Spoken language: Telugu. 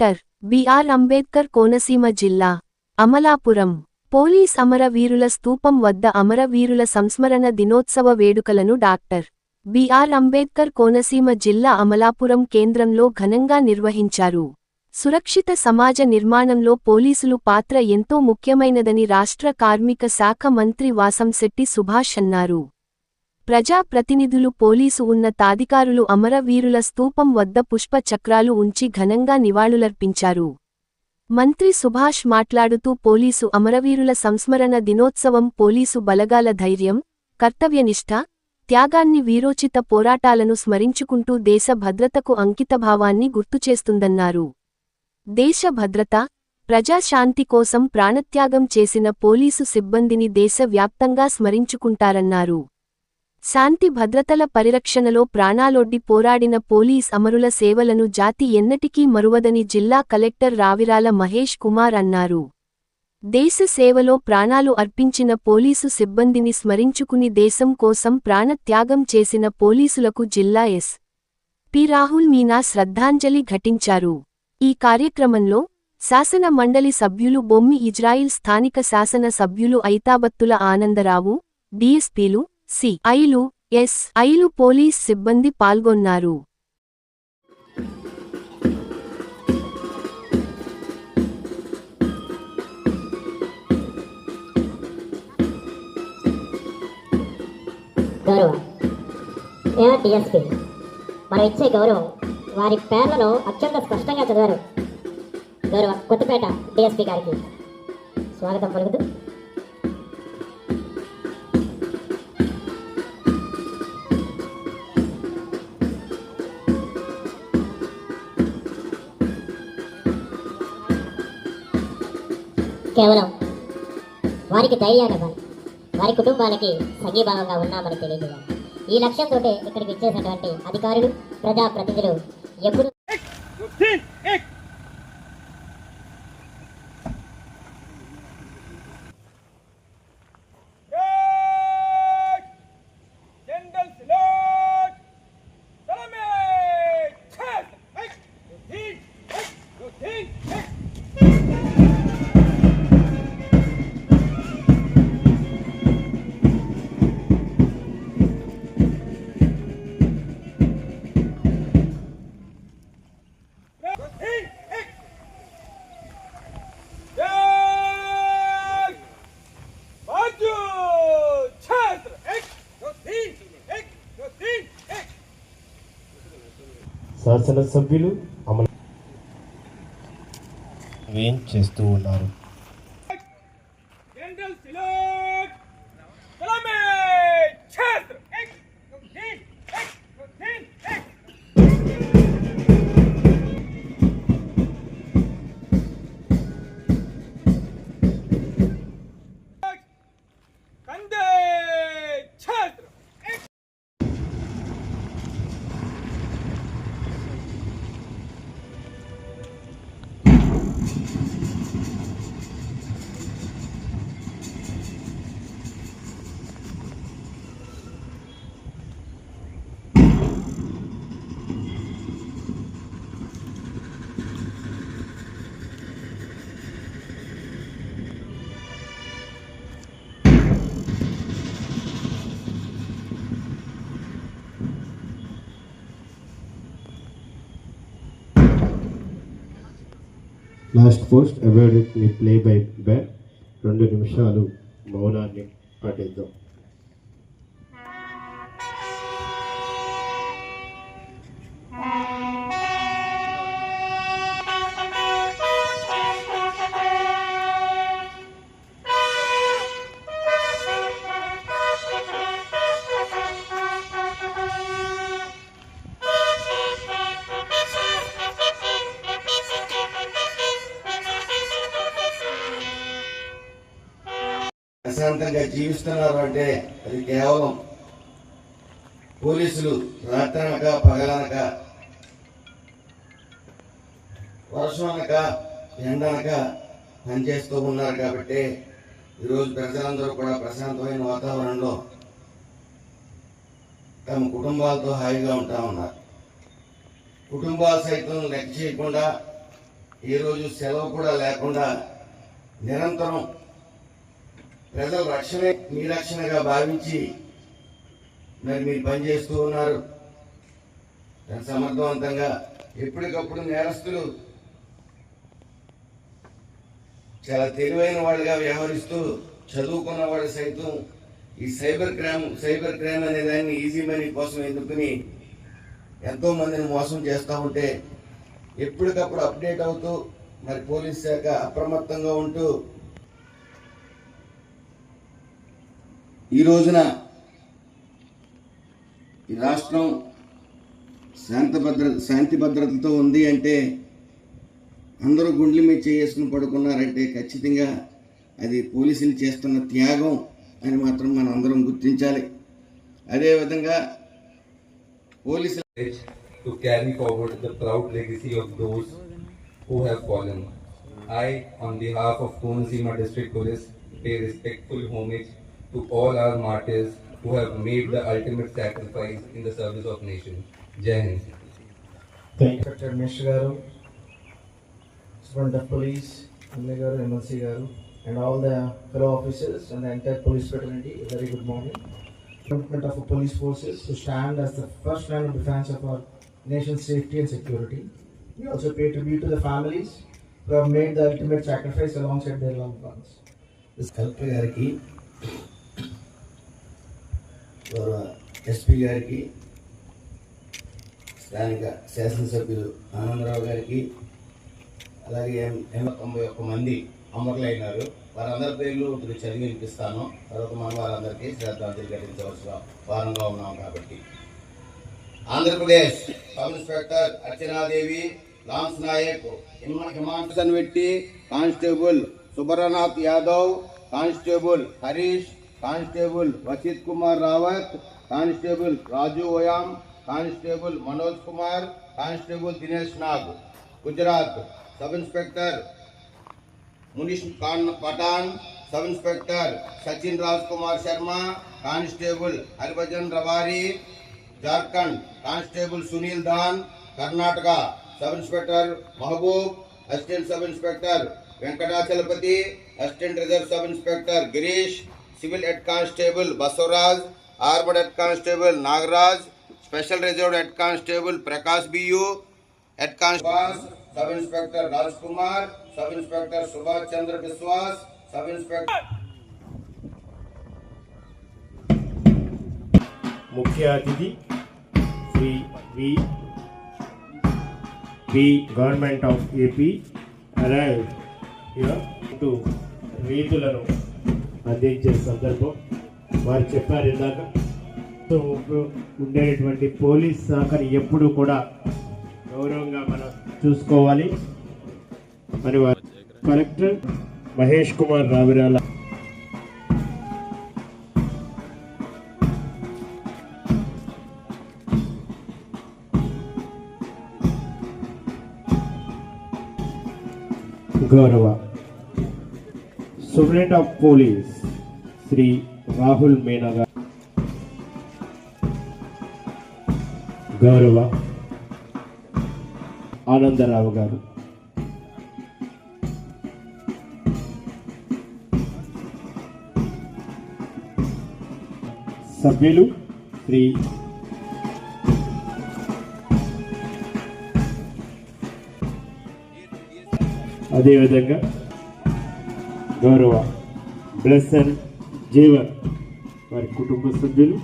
డాక్టర్ బిఆర్ అంబేద్కర్ కోనసీమ జిల్లా అమలాపురం. పోలీస్ అమరవీరుల స్తూపం వద్ద అమరవీరుల సంస్మరణ దినోత్సవ వేడుకలను డాక్టర్ బిఆర్ అంబేద్కర్ కోనసీమ జిల్లా అమలాపురం కేంద్రంలో ఘనంగా నిర్వహించారు. సురక్షిత సమాజ నిర్మాణంలో పోలీసులు పాత్ర ఎంతో ముఖ్యమైనదని రాష్ట్ర కార్మిక శాఖ మంత్రి వాసంశెట్టి సుభాష్ అన్నారు. ప్రజా ప్రతినిధులు పోలీసు ఉన్నతాధికారులు అమరవీరుల స్తూపం వద్ద పుష్ప చక్రాలు ఉంచి ఘనంగా నివాళులర్పించారు. మంత్రి సుభాష్ మాట్లాడుతూ పోలీసు అమరవీరుల సంస్మరణ దినోత్సవం పోలీసు బలగాల ధైర్యం కర్తవ్యనిష్ట త్యాగాన్ని వీరోచిత పోరాటాలను స్మరించుకుంటూ దేశ భద్రతకు అంకితభావాన్ని గుర్తుచేస్తుందన్నారు. దేశ భద్రత ప్రజాశాంతి కోసం ప్రాణత్యాగం చేసిన పోలీసు సిబ్బందిని దేశవ్యాప్తంగా స్మరించుకుంటారన్నారు. శాంతి భద్రతల పరిరక్షణలో ప్రాణాలొడ్డి పోరాడిన పోలీస్ అమరుల సేవలను జాతి ఎన్నటికీ మరువదని జిల్లా కలెక్టర్ రావిరాల మహేష్ కుమార్ అన్నారు. దేశ సేవలో ప్రాణాలు అర్పించిన పోలీసు సిబ్బందిని స్మరించుకుని దేశం కోసం ప్రాణత్యాగం చేసిన పోలీసులకు జిల్లా ఎస్. పి. రాహుల్ మీనా శ్రద్ధాంజలి ఘటించారు. ఈ కార్యక్రమంలో శాసన మండలి సభ్యులు బొమ్మి ఇజ్రాయిల్ స్థానిక శాసన సభ్యులు ఐతాబత్తుల ఆనందరావు డిఎస్పీలు సి. ఐలు ఎస్. ఐలు పోలీస్ సిబ్బంది పాల్గొన్నారు. గౌరవ ఏఆర్ మనం ఇచ్చే గౌరవం వారి పేర్లను అత్యంత స్పష్టంగా చదివారు. గౌరవ కొత్తపేట డిఎస్పీ గారికి స్వాగతం పలుకుతూ కేవలం వారికి ధైర్యాన్ని ఇవ్వాలి వారి కుటుంబాలకి సంఘీభావంగా ఉన్నామని తెలియజేయాలి. ఈ లక్ష్యంతో ఇక్కడికి ఇచ్చేసినటువంటి అధికారులు ప్రజాప్రతినిధులు ఎప్పుడు శాసనసభ్యులు అమలు వేం చేస్తూ ఉన్నారు? లాస్ట్ పోస్ట్ అవార్డ్ మీ ప్లే బై బ్యాక్ రెండు నిమిషాలు మౌనాన్ని పాటిద్దాం. విధంగా జీవిస్తున్నారు అంటే అది కేవలం పోలీసులు రాత్రనక పగలనక వర్షం అనక ఎండనక పనిచేస్తూ ఉన్నారు కాబట్టి ఈరోజు ప్రజలందరూ కూడా ప్రశాంతమైన వాతావరణంలో తమ కుటుంబాలతో హాయిగా ఉంటా ఉన్నారు. కుటుంబాలు సైతం లెక్క చేయకుండా ఏ రోజు సెలవు కూడా లేకుండా నిరంతరం ప్రజల రక్షణే మీ రక్షణగా భావించి మరి మీరు పనిచేస్తూ ఉన్నారు. సమర్థవంతంగా ఎప్పటికప్పుడు నేరస్తులు చాలా తెలివైన వాళ్ళుగా వ్యవహరిస్తూ చదువుకున్న వాళ్ళు సైతం ఈ సైబర్ క్రైమ్ సైబర్ క్రైమ్ అనే దాన్ని ఈజీ మనీ కోసం ఎన్నుకుని ఎంతో మందిని మోసం చేస్తూ ఉంటే ఎప్పటికప్పుడు అప్డేట్ అవుతూ మరి పోలీస్ శాఖ అప్రమత్తంగా ఉంటూ ఈ రోజున ఈ రాష్ట్రం శాంత భద్ర శాంతి భద్రతతో ఉంది అంటే అందరూ గుండెలు మీద చేసుకుని పడుకున్నారంటే ఖచ్చితంగా అది పోలీసులు చేస్తున్న త్యాగం అని మాత్రం మనం అందరం గుర్తించాలి అదేవిధంగా పోలీసులు carry forward proud legacy of those who have on behalf of Konaseema district police pay respectful homage to all our martyrs who have made the ultimate sacrifice in the service of nation. Jai Hind. Thank you, Dr. Mishra Garu, Superintendent of Police, Garu, MLC Garu, and all the fellow officers and the entire police fraternity, very good morning. Commitment of police forces to stand as the first line of defense of our nation's safety and security. We also pay tribute to the families who have made the ultimate sacrifice alongside their loved ones. This help SP గారికి స్థానిక శాసనసభ్యులు ఆనందరావు గారికి అలాగే ఎనభై తొంభై ఒక్క మంది అమరులైనారు. వారందరి పేర్లు ఇప్పుడు చదివి వినిపిస్తాను. తర్వాత మనం వారందరికీ శ్రద్ధాంజలి ఘటించవలసిన వారంగా ఉన్నాం కాబట్టి. Andhra Pradesh sub inspector Archanadevi lance Naik హిమ- Himanshan Vetti constable Subranath Yadav constable Harish constable Vasith Kumar Rawat constable Raju Oyam constable Manoj Kumar constable Dinesh Nag. Gujarat sub inspector Munish Khan Pathan sub inspector Sachin Raj Kumar Sharma constable Haribhajan Rawari Jharkhand constable Sunil Dan Karnataka sub inspector Mehboob assistant sub inspector Venkatachalapathi assistant reserve sub inspector Girish civil head constable Basavaraj armed head constable Nagaraj special reserve head constable Prakash బియు head constable sub inspector Raj Kumar sub inspector Subhash Chandra Biswas sub inspector ముఖ్య అతిథి Sri V V government of AP arrive to రీతులను అందించే సందర్భం వారు చెప్పారు ఇందాక. ఉండేటటువంటి ఉండేటువంటి పోలీస్ శాఖని ఎప్పుడు కూడా గౌరవంగా మనం చూసుకోవాలి. మరి వారు కలెక్టర్ మహేష్ కుమార్ రావిరాల గౌరవ superintendent of police Sri Rahul Meena garu గౌరవ ఆనందరావు గారు. సభ్యులు శ్రీ అదేవిధంగా గౌరవ బ్లెస్సన్ జీవన్ వారి కుటుంబ సభ్యులు.